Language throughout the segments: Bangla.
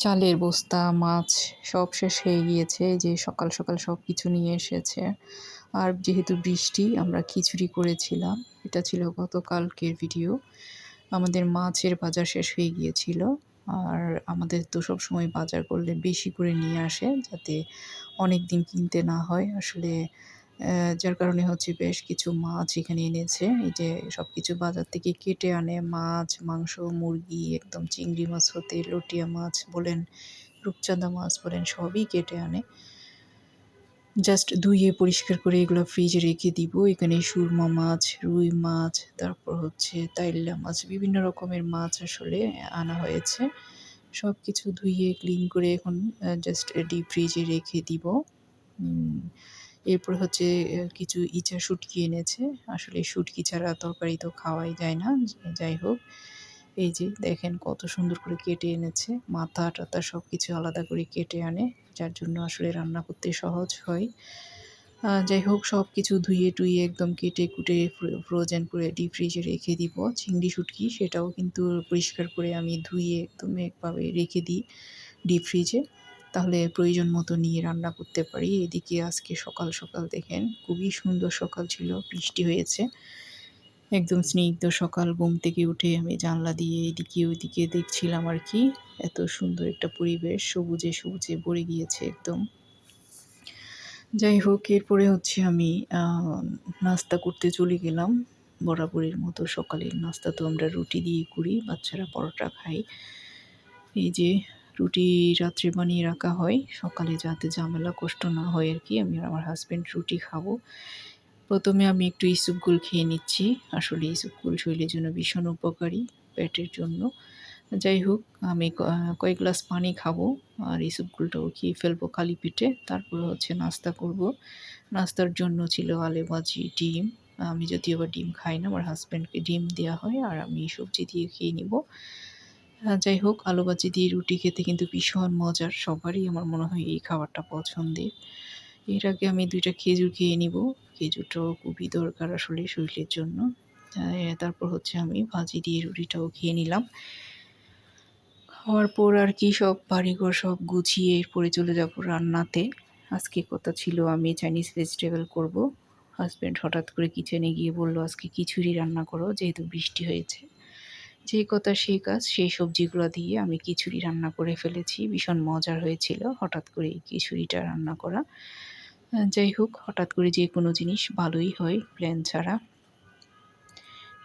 চালের বস্তা, মাছ সব শেষ হয়ে গিয়েছে। যে সকাল সকাল সব কিছু নিয়ে এসেছে। আর যেহেতু বৃষ্টি, আমরা খিচুড়ি করেছিলাম। এটা ছিল গতকালকের ভিডিও। আমাদের মাছের বাজার শেষ হয়ে গিয়েছিল। আর আমাদের তো সব সময় বাজার করলে বেশি করে নিয়ে আসে, যাতে অনেক দিন কিনতে না হয়। আসলে যার কারণে হচ্ছে বেশ কিছু মাছ এখানে এনেছে। এই যে সব কিছু বাজার থেকে কেটে আনে, মাছ, মাংস, মুরগি, একদম চিংড়ি মাছ হতে, লটিয়া মাছ বলেন, রূপচাঁদা মাছ বলেন, সবই কেটে আনে। জাস্ট ধুয়ে পরিষ্কার করে এগুলো ফ্রিজে রেখে দিব। এখানে সুরমা মাছ, রুই মাছ, তারপর হচ্ছে তাইল্লা মাছ, বিভিন্ন রকমের মাছ আসলে আনা হয়েছে। সব কিছু ধুয়ে, ক্লিন করে এখন জাস্ট ডিপ ফ্রিজে রেখে দিব। এরপর হচ্ছে কিছু ইচা শুটকি এনেছে। আসলে শুটকি ছাড়া তরকারি তো খাওয়াই যায় না যাই হোক। এই যে, দেখেন কত সুন্দর করে কেটে এনেছে। মাথা টাথা সব কিছু আলাদা করে কেটে আনে, যার জন্য আসলে রান্না করতে সহজ হয়। যাই হোক সব কিছু ধুয়ে টুয়ে একদম কেটে কুটে ফ্রোজেন করে ডিপ ফ্রিজে রেখে দিব। চিংড়ি শুটকি, সেটাও কিন্তু পরিষ্কার করে আমি ধুয়ে একদম একভাবে রেখে দিই ডিপ ফ্রিজে তাহলে প্রয়োজন মতো নিয়ে রান্না করতে পারি। এদিকে আজকে সকাল সকাল দেখেন, খুবই সুন্দর সকাল ছিল, বৃষ্টি হয়েছে। একদম স্নিগ্ধ সকাল, ঘুম থেকে উঠে আমি জানলা দিয়ে এদিকে ওইদিকে দেখছিলাম আর কি, এত সুন্দর একটা পরিবেশ, সবুজে সবুজে ভরে গিয়েছে একদম। যাই হোক, এরপরে হচ্ছে আমি নাস্তা করতে চলে গেলাম। বরাবরের মতো সকালের নাস্তা তো আমরা রুটি দিয়ে করি, বাচ্চারা পরোটা খাই এই যে রুটি রাত্রে বানিয়ে রাখা হয়। সকালে যাতে ঝামেলা, কষ্ট না হয় আর কি, আমি আমার হাজব্যান্ড রুটি খাব। প্রথমে আমি একটু ইসুপগুল খেয়ে নিচ্ছি। আসলে ইসুপগুল শরীরের জন্য ভীষণ উপকারী পেটের জন্য। যাই হোক, আমি কয়েক গ্লাস পানি খাব আর ইসুপগুলটাও খেয়ে ফেলব খালি পেটে। তারপর হচ্ছে নাস্তা করব। নাস্তার জন্য ছিল আলে ভাজি, ডিম। আমি যদিও বা ডিম খাই না, আমার হাজব্যান্ডকে ডিম দেওয়া হয় আর আমি সবজি দিয়ে খেয়ে নিব। যাই হোক, আলু ভাজি দিয়ে রুটি খেতে কিন্তু ভীষণ মজার। সবারই আমার মনে হয় এই খাবারটা পছন্দের। এর আগে আমি দুইটা খেজুর খেয়ে নিব। খেজুরটাও খুবই দরকার আসলে শরীরের জন্য। তারপর হচ্ছে আমি ভাজি দিয়ে রুটিটাও খেয়ে নিলাম। খাওয়ার পর আর কি সব বাড়িঘর সব গুছিয়ে এরপরে চলে যাব রান্নাতে। আজকে কথা ছিল আমি চাইনিজ ভেজিটেবল করব। হাজব্যান্ড হঠাৎ করে কিচেনে গিয়ে বলল, আজকে খিচুড়ি রান্না করো, যেহেতু বৃষ্টি হয়েছে। যে কথা সেই কাজ, সেই সবজিগুলো দিয়ে আমি খিচুড়ি রান্না করে ফেলেছি। ভীষণ মজার হয়েছিল হঠাৎ করে এই খিচুড়িটা রান্না করা। যাই হোক, হঠাৎ করে যে কোনো জিনিস ভালোই হয় প্ল্যান ছাড়া।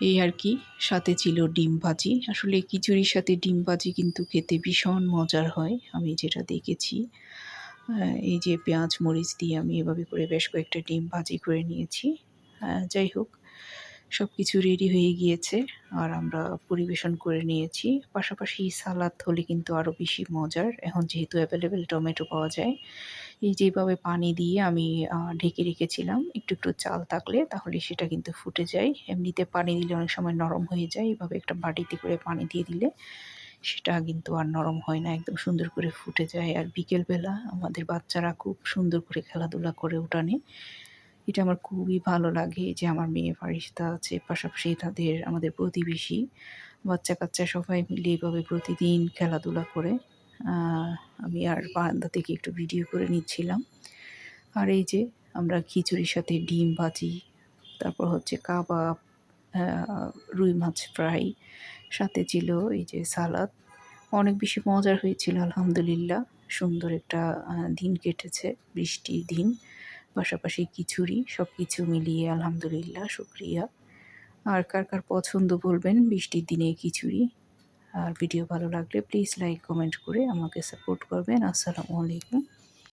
এই আর কি, সাথে ছিল ডিম ভাজি। আসলে খিচুড়ির সাথে ডিম ভাজি কিন্তু খেতে ভীষণ মজার হয়, আমি যেটা দেখেছি। এই যে পেঁয়াজ, মরিচ দিয়ে আমি এভাবে করে বেশ কয়েকটা ডিম ভাজি করে নিয়েছি। যাই হোক সব কিছু রেডি হয়ে গিয়েছে আর আমরা পরিবেশন করে নিয়েছি। পাশাপাশি সালাদ হলে কিন্তু আরও বেশি মজার। এখন যেহেতু অ্যাভেলেবেল টমেটো পাওয়া যায়, এই যেভাবে পানি দিয়ে আমি ঢেকে রেখেছিলাম, একটু একটু চাল থাকলে তাহলে সেটা কিন্তু ফুটে যায়। এমনিতে পানি দিলে অনেক সময় নরম হয়ে যায়, এইভাবে একটা বাটিতে করে পানি দিয়ে দিলে সেটা কিন্তু আর নরম হয় না, একদম সুন্দর করে ফুটে যায়। আর বিকেলবেলা আমাদের বাচ্চারা খুব সুন্দর করে খেলাধুলা করে উঠানে। এটা আমার খুবই ভালো লাগে যে আমার মেয়ে ফারিস্তা আছে, পাশাপাশি তাদের আমাদের প্রতিবেশী। বাচ্চা কাচ্চা সবাই মিলে এভাবে প্রতিদিন খেলাধুলা করে। আমি আর বারান্দা থেকে একটু ভিডিও করে নিচ্ছিলাম। আর এই যে আমরা খিচুড়ির সাথে ডিম ভাজি, তারপর হচ্ছে কাবাব রুই মাছ ফ্রাই, সাথে ছিল এই যে সালাদ। অনেক বেশি মজার হয়েছিল, আলহামদুলিল্লাহ। সুন্দর একটা দিন কেটেছে, বৃষ্টির দিন। পাশাপাশি খিচুড়ি সব কিছু মিলিয়ে আলহামদুলিল্লাহ, শুক্রিয়া। আর কার কার পছন্দ বলবেন, বৃষ্টির দিনে খিচুড়ি। আর ভিডিও ভালো লাগলে প্লিজ লাইক কমেন্ট করে আমাকে সাপোর্ট করবেন। আসসালামু আলাইকুম।